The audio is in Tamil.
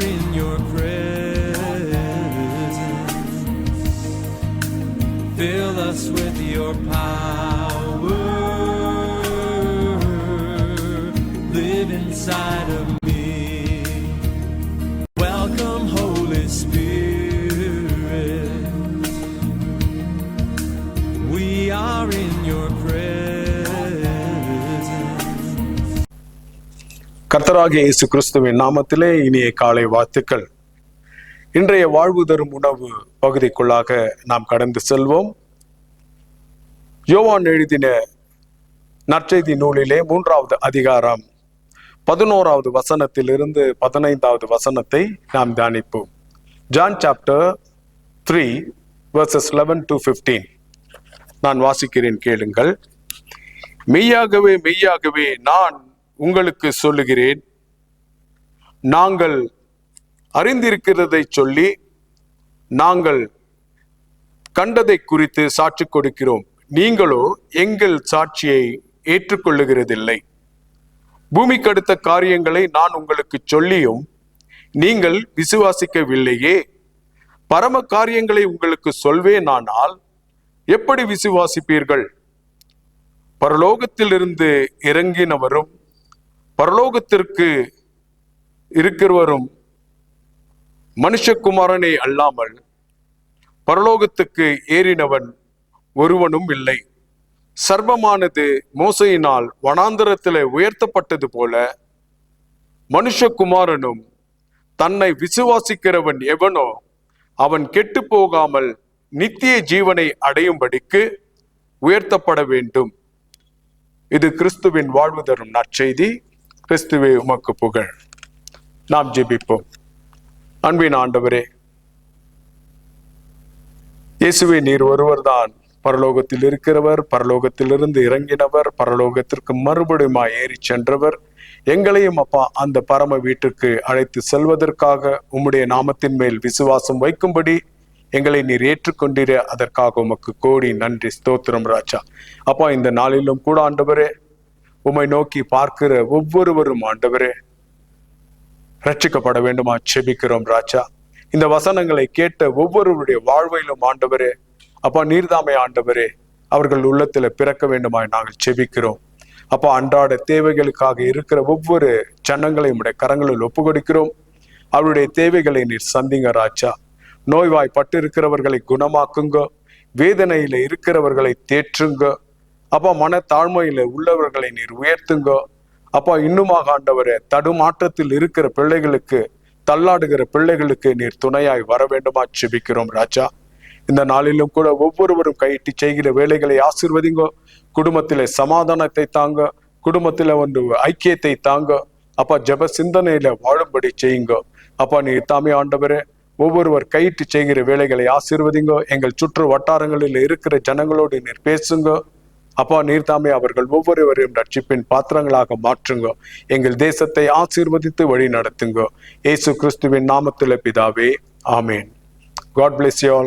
in your presence. Fill us with your power. Live inside of me. Welcome, Holy Spirit. We are in your presence. கர்த்தராகிய இயேசு கிறிஸ்துவின் நாமத்திலே இனிய காலை வாழ்த்துக்கள். இன்றைய வாழ்வு தரும் உணவு பகுதிக்குள்ளாக நாம் கடந்து செல்வோம். யோவான் எழுதின நற்செய்தி நூலிலே மூன்றாவது அதிகாரம் பதினோராவது வசனத்திலிருந்து பதினைந்தாவது வசனத்தை நாம் தியானிப்போம். John chapter three verses eleven to fifteen நான் வாசிக்கிறேன் கேளுங்கள். மெய்யாகவே மெய்யாகவே நான் உங்களுக்கு சொல்லுகிறேன். நாங்கள் அறிந்திருக்கிறதை சொல்லி நாங்கள் கண்டதை குறித்து சாட்சி கொடுக்கிறோம். நீங்களோ எங்கள் சாட்சியை ஏற்றுக்கொள்ளுகிறதில்லை. பூமிக்கு அடுத்த காரியங்களை நான் உங்களுக்கு சொல்லியும் நீங்கள் விசுவாசிக்கவில்லையே. பரம காரியங்களை உங்களுக்கு சொல்வேனானால் எப்படி விசுவாசிப்பீர்கள்? பரலோகத்திலிருந்து இறங்கினவரும் பரலோகத்திற்கு இருக்கிறவரும் மனுஷகுமாரனே அல்லாமல் பரலோகத்துக்கு ஏறினவன் ஒருவனும் இல்லை. சர்வமானது மோசையினால் வனாந்தரத்தில் உயர்த்தப்பட்டது போல மனுஷகுமாரனும் தன்னை விசுவாசிக்கிறவன் எவனோ அவன் கெட்டு போகாமல் நித்திய ஜீவனை அடையும்படிக்கு உயர்த்தப்பட வேண்டும். இது கிறிஸ்துவின் வாழ்வு தரும் நற்செய்தி. கிறிஸ்துவே உமக்கு புகழ். நாம் ஜெபிப்போம். அன்பின் ஆண்டவரே இயேசுவே நீர் ஒருவர்தான். பரலோகத்தில் இருக்கிறவர் பரலோகத்திலிருந்து இறங்கினவர் பரலோகத்திற்கு மறுபடியும் ஏறி சென்றவர். எங்களையும் அப்பா அந்த பரம வீட்டுக்கு அழைத்து செல்வதற்காக உம்முடைய நாமத்தின் மேல் விசுவாசம் வைக்கும்படி எங்களை நீர் ஏற்றுக்கொண்டிர. அதற்காக உமக்கு கோடி நன்றி ஸ்தோத்திரம் ராஜா. அப்பா இந்த நாளிலும் கூட ஆண்டவரே உம்மை நோக்கி பார்க்கிற ஒவ்வொருவரும் ஆண்டவரே ரட்சிக்கப்பட வேண்டுமா? செபிக்கிறோம் ராஜா. இந்த வசனங்களை கேட்ட ஒவ்வொருவருடைய வாழ்வையிலும் ஆண்டவரே அப்பா நீர்தாமை ஆண்டவரே அவர்கள் உள்ளத்துல பிறக்க வேண்டுமாய் நாங்கள் செபிக்கிறோம். அப்பா அன்றாட தேவைகளுக்காக இருக்கிற ஒவ்வொரு சன்னங்களையும் உடைய கரங்களில் ஒப்பு கொடுக்கிறோம் அவருடைய தேவைகளை நீர் சந்திங்க ராஜா. நோய்வாய்ப்பட்டு இருக்கிறவர்களை குணமாக்குங்க. வேதனையில இருக்கிறவர்களை தேற்றுங்க. அப்பா மன தாழ்மையில உள்ளவர்களை நீர் உயர்த்துங்க. அப்பா இன்னுமாக ஆண்டவரே தடுமாற்றத்தில் இருக்கிற பிள்ளைகளுக்கு தள்ளாடுகிற பிள்ளைகளுக்கு நீர் துணையாய் வர வேண்டுமா செபிக்கிறோம் ராஜா. இந்த நாளிலும் கூட ஒவ்வொருவரும் கையிட்டு செய்கிற வேலைகளை ஆசிர்வதிங்க. குடும்பத்திலே சமாதானத்தை தாங்க. குடும்பத்தில ஒன்று ஐக்கியத்தை தாங்க. அப்பா ஜெப சிந்தனையில வாழும்படி செய்யுங்க. அப்பா நீ தாமே ஆண்டவரே ஒவ்வொருவர் கையிட்டு செய்கிற வேலைகளை ஆசீர்வதிங்க. எங்கள் சுற்று வட்டாரங்களில் இருக்கிற ஜனங்களோடு நீர் பேசுங்க. அப்பா நீர்தாமே அவர்கள் ஒவ்வொருவரையும் ரட்சிப்பின் பாத்திரங்களாக மாற்றுங்க. எங்கள் தேசத்தை ஆசீர்வதித்து வழி நடத்துங்க. இயேசு கிறிஸ்துவின் நாமத்தில் பிதாவே ஆமேன். God bless you all